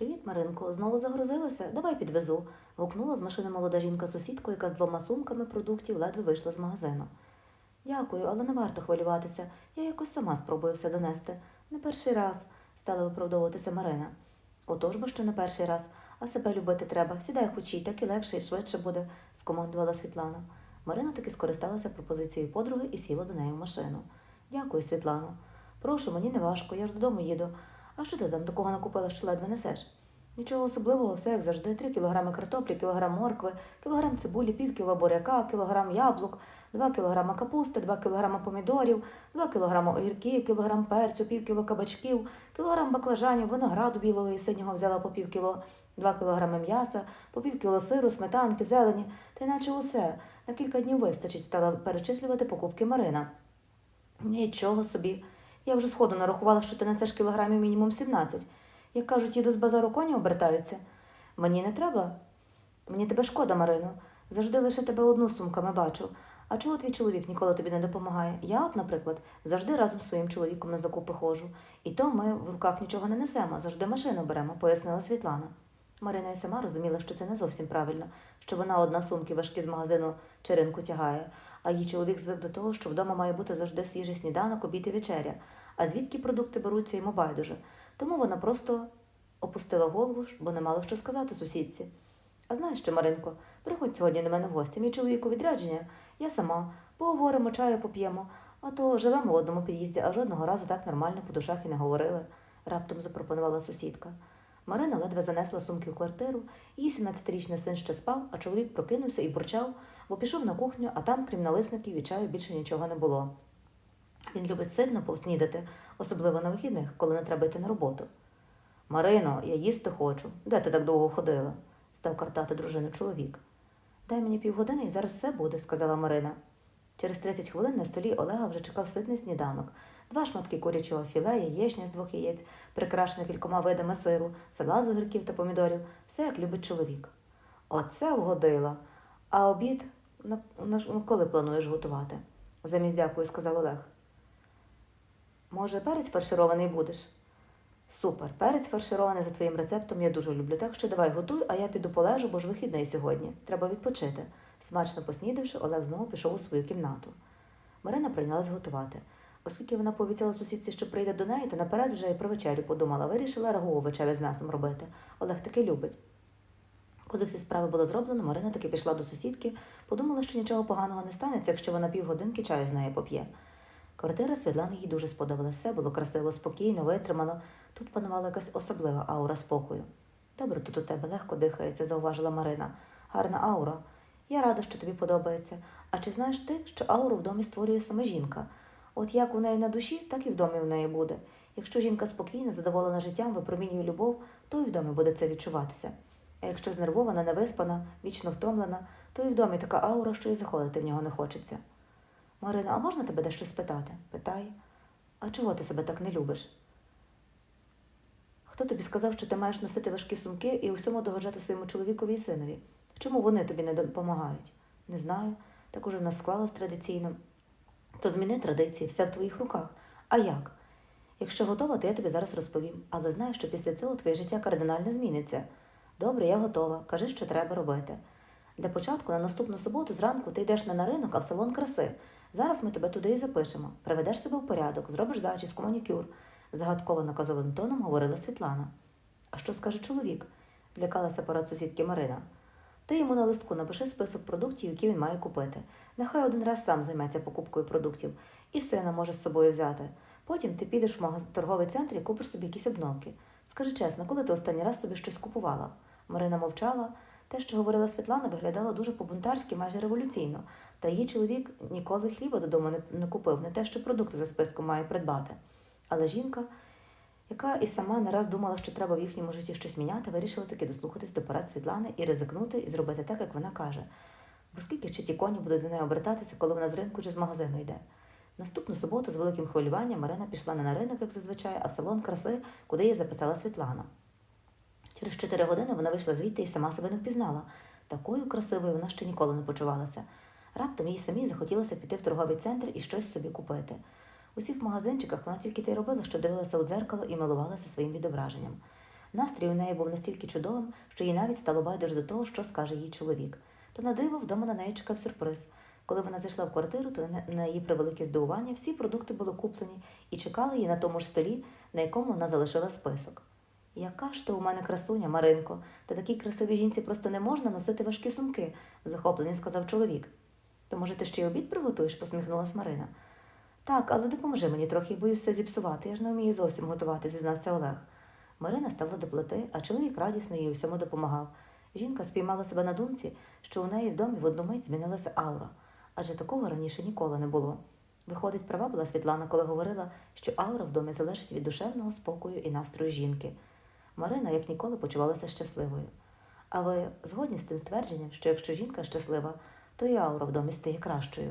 Привіт, Маринко. Знову загрузилася? Давай підвезу. гукнула з машини молода жінка-сусідка, яка з двома сумками продуктів ледве вийшла з магазину. Дякую, але не варто хвилюватися. Я якось сама спробую все донести. Не перший раз, стала виправдовуватися Марина. Отож бо що не перший раз, а себе любити треба. Сідай хочі, так і легше і швидше буде, скомандувала Світлана. Марина таки скористалася пропозицією подруги і сіла до неї в машину. Дякую, Світлано. Прошу, мені не важко, я ж додому їду. А що ти там такого накупила, що ледве несеш? Нічого особливого, все як завжди. Три кілограми картоплі, кілограм моркви, кілограм цибулі, пів кіло буряка, кілограм яблук, два кілограма капусти, два кілограма помідорів, два кілограма огірків, кілограм перцю, пів кіло кабачків, кілограм баклажанів, винограду білого і синього взяла по пів кіло, два кілограми м'яса, по пів кіло сиру, сметанки, зелені, та наче усе. На кілька днів вистачить, стала перечислювати покупки Марина. Нічого собі. Я вже сходу нарахувала, що ти несеш кілограмів мінімум 17. Як кажуть, їду з базару коні обертаються. Мені не треба. Мені тебе шкода, Марино. Завжди лише тебе одну сумками бачу. А чого твій чоловік ніколи тобі не допомагає? Я, от, наприклад, завжди разом з своїм чоловіком на закупи ходжу. І то ми в руках нічого не несемо, завжди машину беремо, пояснила Світлана. Марина й сама розуміла, що це не зовсім правильно, що вона одна сумки важкі з магазину чи ринку тягає, а її чоловік звик до того, що вдома має бути завжди свіжий сніданок, обід і вечеря, а звідки продукти беруться йому байдуже. Тому вона просто опустила голову, бо не мала що сказати сусідці. А знаєш що, Маринко, приходь сьогодні до мене в гості. Мій чоловік у відрядження, я сама. Поговоримо, чаю поп'ємо. А то живемо в одному під'їзді, а жодного разу так нормально по душах і не говорили, раптом запропонувала сусідка. Марина ледве занесла сумки в квартиру, її 17-річний син ще спав, а чоловік прокинувся і бурчав, бо пішов на кухню, а там, крім налисників і чаю, більше нічого не було. Він любить сильно повснідати, особливо на вихідних, коли не треба йти на роботу. Марино, я їсти хочу. Де ти так довго ходила? став картати дружину чоловік. Дай мені півгодини і зараз все буде, сказала Марина. Через 30 хвилин на столі Олега вже чекав ситний сніданок, два шматки курячого філе, яєчня з двох яєць, прикрашених кількома видами сиру, салат з огірків та помідорів, все як любить чоловік. Оце вгодила. А обід коли плануєш готувати? замість дякую, сказав Олег. Може, перець фарширований будеш? Супер, перець фарширований за твоїм рецептом я дуже люблю. Так що давай готуй, а я піду полежу, бо ж вихідний сьогодні. Треба відпочити. Смачно поснідавши, Олег знову пішов у свою кімнату. Марина прийнялась готувати. Оскільки вона пообіцяла сусідці, що прийде до неї, то наперед вже і про вечерю подумала, вирішила рагу овочеве з м'ясом робити. Олег таки любить. Коли всі справи було зроблено, Марина таки пішла до сусідки, подумала, що нічого поганого не станеться, якщо вона півгодинки чаю з нею поп'є. Квартира Світлани їй дуже сподобалась. Все було красиво, спокійно, витримано. Тут панувала якась особлива аура спокою. Добре, тут у тебе легко дихається, зауважила Марина. Гарна аура. Я рада, що тобі подобається. А чи знаєш ти, що ауру в домі створює саме жінка? От як у неї на душі, так і в домі в неї буде. Якщо жінка спокійна, задоволена життям, випромінює любов, то і в домі буде це відчуватися. А якщо знервована, невиспана, вічно втомлена, то і в домі така аура, що і заходити в нього не хочеться. Марина, а можна тебе дещо спитати? Питай. А чого ти себе так не любиш? Хто тобі сказав, що ти маєш носити важкі сумки і усьому догоджати своєму чоловікові і синові? Чому вони тобі не допомагають? Не знаю. Так уже в нас склалось традиційно. То зміни традиції, все в твоїх руках. А як? Якщо готова, то я тобі зараз розповім. Але знаю, що після цього твоє життя кардинально зміниться. Добре, я готова. Кажи, що треба робити. Для початку на наступну суботу зранку ти йдеш не на ринок, а в салон краси. Зараз ми тебе туди і запишемо. Приведеш себе в порядок, зробиш зачіску, манікюр, загадково наказовим тоном говорила Світлана. А що скаже чоловік? злякалася порад сусідки Марина. Ти йому на листку напиши список продуктів, які він має купити. Нехай один раз сам займеться покупкою продуктів, і сина може з собою взяти. Потім ти підеш в торговий центр і купиш собі якісь обновки. Скажи чесно, коли ти останній раз собі щось купувала? Марина мовчала. Те, що говорила Світлана, виглядало дуже по-бунтарськи, майже революційно, та її чоловік ніколи хліба додому не, купив, не те, що продукти за списком має придбати. Але жінка, яка і сама не раз думала, що треба в їхньому житті щось міняти, вирішила таки дослухатись до порад Світлани і ризикнути, і зробити так, як вона каже. Бо скільки ще ті коні будуть за нею обертатися, коли вона з ринку чи з магазину йде. Наступну суботу з великим хвилюванням Марина пішла не на ринок, як зазвичай, а в салон краси, куди її записала Світлана. Через чотири години вона вийшла звідти і сама себе не впізнала. Такою красивою вона ще ніколи не почувалася. Раптом їй самій захотілося піти в торговий центр і щось собі купити. У всіх магазинчиках вона тільки те й робила, що дивилася у дзеркало і милувалася своїм відображенням. Настрій у неї був настільки чудовим, що їй навіть стало байдуже до того, що скаже їй чоловік. Та на диво вдома на неї чекав сюрприз. Коли вона зайшла в квартиру, то на- її превелике здивування всі продукти були куплені і чекали її на тому ж столі, на якому вона залишила список. Яка ж ти у мене красуня, Маринко, та такій красивій жінці просто не можна носити важкі сумки, захоплені сказав чоловік. То, може, ти ще й обід приготуєш? посміхнулась Марина. Так, але допоможи мені трохи, боюсь все зіпсувати. Я ж не вмію зовсім готувати, зізнався Олег. Марина стала до плити, а чоловік радісно їй всьому допомагав. Жінка спіймала себе на думці, що у неї в домі в одну мить змінилася аура, адже такого раніше ніколи не було. Виходить, права була Світлана, коли говорила, що аура в домі залежить від душевного спокою і настрою жінки. Марина, як ніколи, почувалася щасливою. А ви згодні з тим ствердженням, що якщо жінка щаслива, то і аура в домі стає кращою.